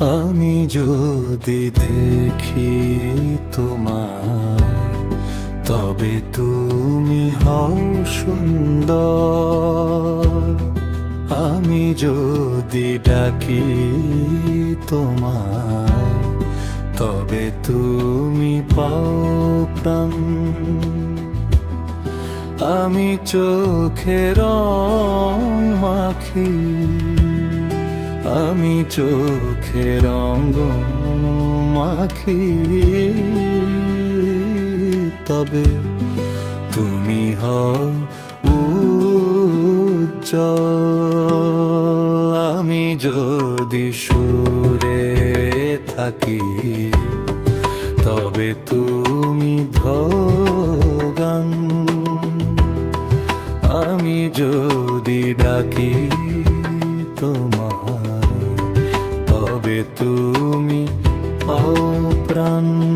আমি যদি দেখি তোমার তবে তুমি হও সুন্দর। আমি যদি ডাকি তোমার তবে তুমি পাও প্রাণ। আমি চোখের মাখি আমি চোখে রঙ মাখি তবে তুমি হও আমি যদি সুরে থাকি, তবে তুমি ভগান। আমি যদি ডাকি তোমার তবে তুমি অপ্রাণ